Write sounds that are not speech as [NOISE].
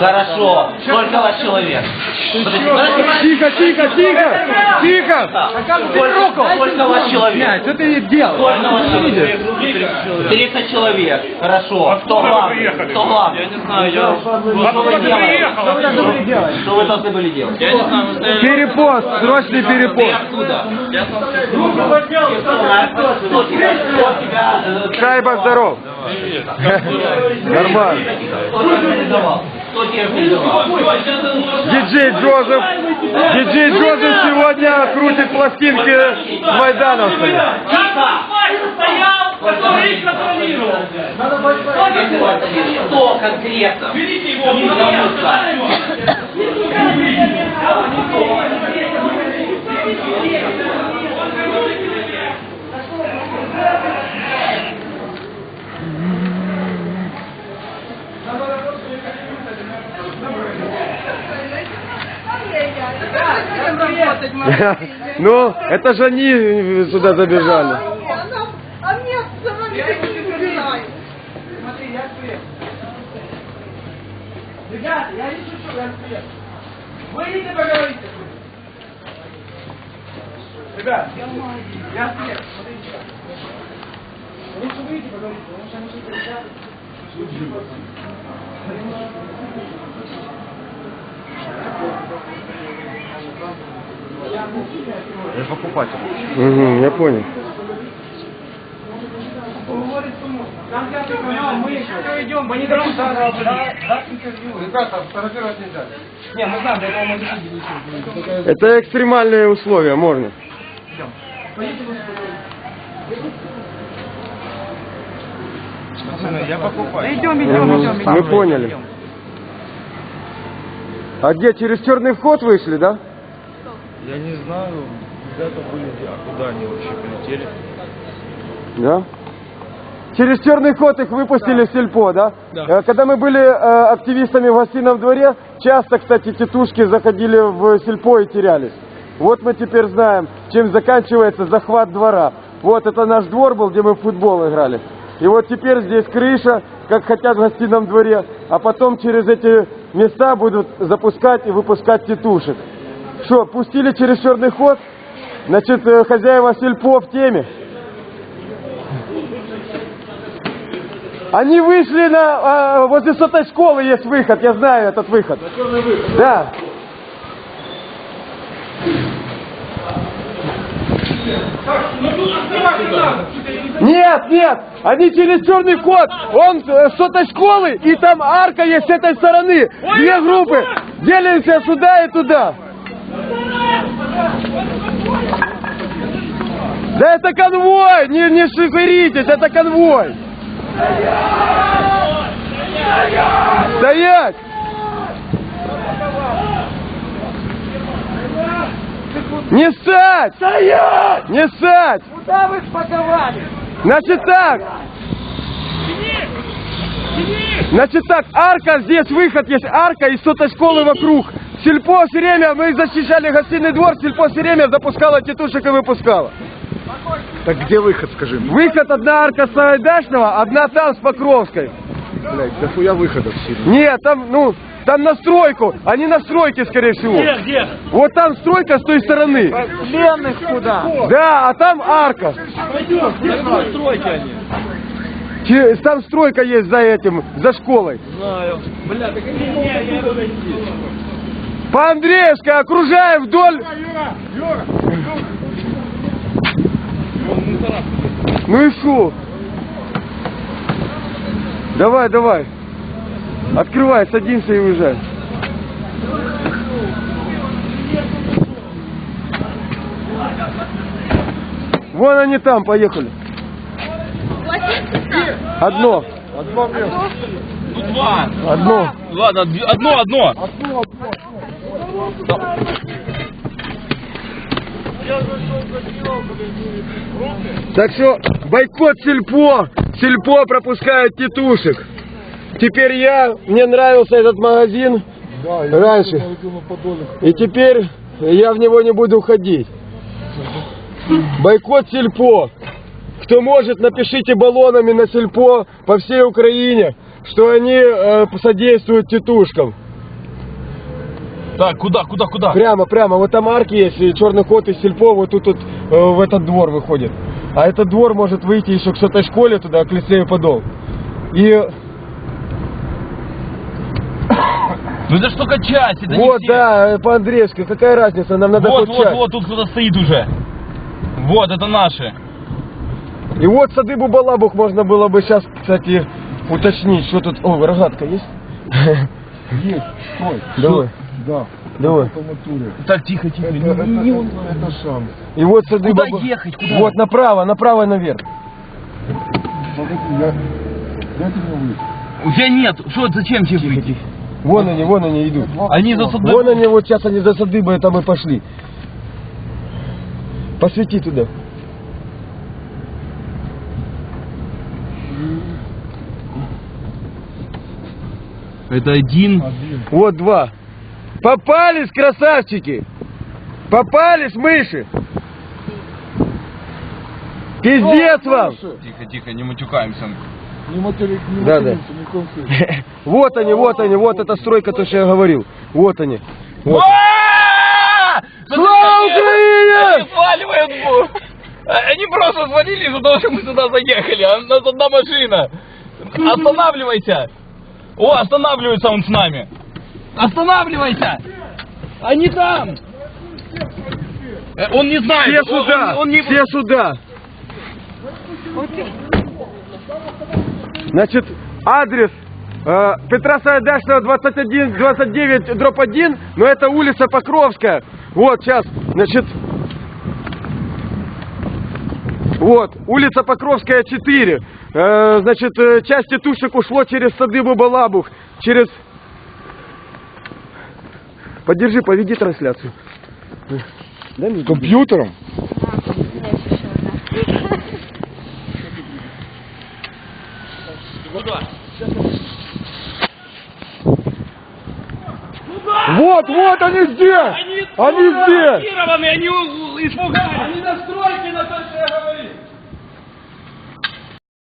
Хорошо. Сколько ваш человек? Тихо, тихо, тихо! Тихо! Сколько, сколько ваш человек? Что ты делал? Сколько ваш человек? 30 человек. Хорошо. Кто вам? Кто вам? Я не знаю. Я... Что вы делаете? Что вы должны были делать? Что вы должны были делать? Я не знаю. Перепост, срочный перепост. откуда? Тебя? э, Шайба здоров. Нормально. Диджей Джозеф. Диджей Джозеф сегодня крутит пластинки с майдановцами. Кто конкретно? [LAUGHS] Ну, это же они сюда забежали. А мне сама не знаю. Ребята, я не шучу, я свет. Выйдите, поговорите. Ребят, я свет, смотрите. Лучше выйти, поговорите, потому что они кричат. Я покупатель. Угу, я понял. Мы еще идем, мы не даем. Ребята, фотографировать нельзя. Не, мы знаем, до этого мы не. Это экстремальные условия, можно. Я покупаю. Идем, идем, идем. Мы поняли. А где, через черный вход вышли, да? Я не знаю, ребята были, а куда они вообще полетели? Да? Через черный ход их выпустили в сельпо, да? Да. Э, Когда мы были э, активистами в гостином дворе, часто, кстати, тетушки заходили в сельпо и терялись. Вот мы теперь знаем, чем заканчивается захват двора. Вот это наш двор был, где мы в футбол играли. И вот теперь здесь крыша, как хотят в гостином дворе, а потом через эти места будут запускать и выпускать тетушек. Что, пустили через черный ход? Значит, э, хозяева сельпо в теме. Они вышли на... а, возле сотой школы есть выход, я знаю этот выход. Да. Нет, нет, они через черный ход, он э, с сотой школы, и там арка есть с этой стороны. Две группы, делимся сюда и туда. Да это конвой, не, не шиферитесь, это конвой. Стоять! Не ссать! Стоять! Не ссать! Куда вы спаковали? Значит так! Значит так, арка, здесь выход есть, арка и сотой школы вокруг. Сельпо все время, мы защищали гостиный двор, сельпо все время запускало тетушек и выпускало. Так где выход, скажи? Выход одна арка с Айдашного, одна там с Покровской. Блять, да хуя выходов сильно. Нет, там, ну, там на стройку, они на стройке, скорее всего. Где, где? Вот там стройка с той стороны. Пленных куда? Да, а там арка. Какой стройки они? Там стройка есть за этим, за школой. Знаю. Бля, так они не, я буду идти. По Андреевской окружаем вдоль. Ну и шо? Давай, давай. Открывай, садимся и уезжай. Вон они там, поехали. Одно. Одно. Два. Одно. Ладно, дв- одно, одно. Так что бойкот сельпо. Сельпо пропускает тетушек. Теперь я, мне нравился этот магазин раньше. И теперь я в него не буду ходить. Бойкот сельпо. Кто может, напишите баллонами на сельпо по всей Украине. что они э, содействуют тетушкам. Так, куда, куда, куда? Прямо, прямо. Вот там арки есть, и черный ход из сельпо вот тут вот, э, в этот двор выходит. А этот двор может выйти еще к этой школе туда, к лицею Подол. И Ну это ж только часть, это вот, не все. да, э, по Андреевской, какая разница, нам надо Вот, хоть вот, часть. вот, тут кто-то стоит уже. Вот, это наши. И вот сады Бубалабух можно было бы сейчас, кстати, уточнить, что тут... О, рогатка есть? [LAUGHS] Есть, стой. Давай, Да. давай. Так, тихо, тихо. Это, не- это, не- не- это шанс. И вот сады Куда Баба- ехать, куда? Вот, направо, направо и наверх. Смотрите, я... Дайте мне выйти. У тебя нет. Что, зачем тебе выйти? Вон они, вон они идут. Они за садом. Вон они, вот сейчас они за садыбой там и пошли. Посвети туда. Это один. Вот два. Попались, красавчики! Попались, мыши! Пиздец вам! Тихо, тихо, не матюкаемся. Не матери... не Да, да. материмся ни в коем случае. [LAUGHS] Вот они, вот они, вот эта стройка, то, что я говорил. Вот они. Вот. А! Слава Украине! Они сваливают бу- Они просто свалили из-за того, что мы сюда заехали. А у нас одна машина. [LAUGHS] Останавливайся. О, останавливается он с нами. Останавливайся. Они там. Э, Он не знает. Все Он- сюда! Он, он не... Все сюда! Значит, адрес э, Петра Саидашного 21, 29, дробь 1, но это улица Покровская. Вот, сейчас, значит, вот, улица Покровская 4. Э, значит, э, часть тетушек ушло через сады Бабалабух, через... Подержи, поведи трансляцию. Дай мне Компьютером? Вот, вот они здесь! Они здесь! Они испугались. Они на стройке, на то, что я говорил.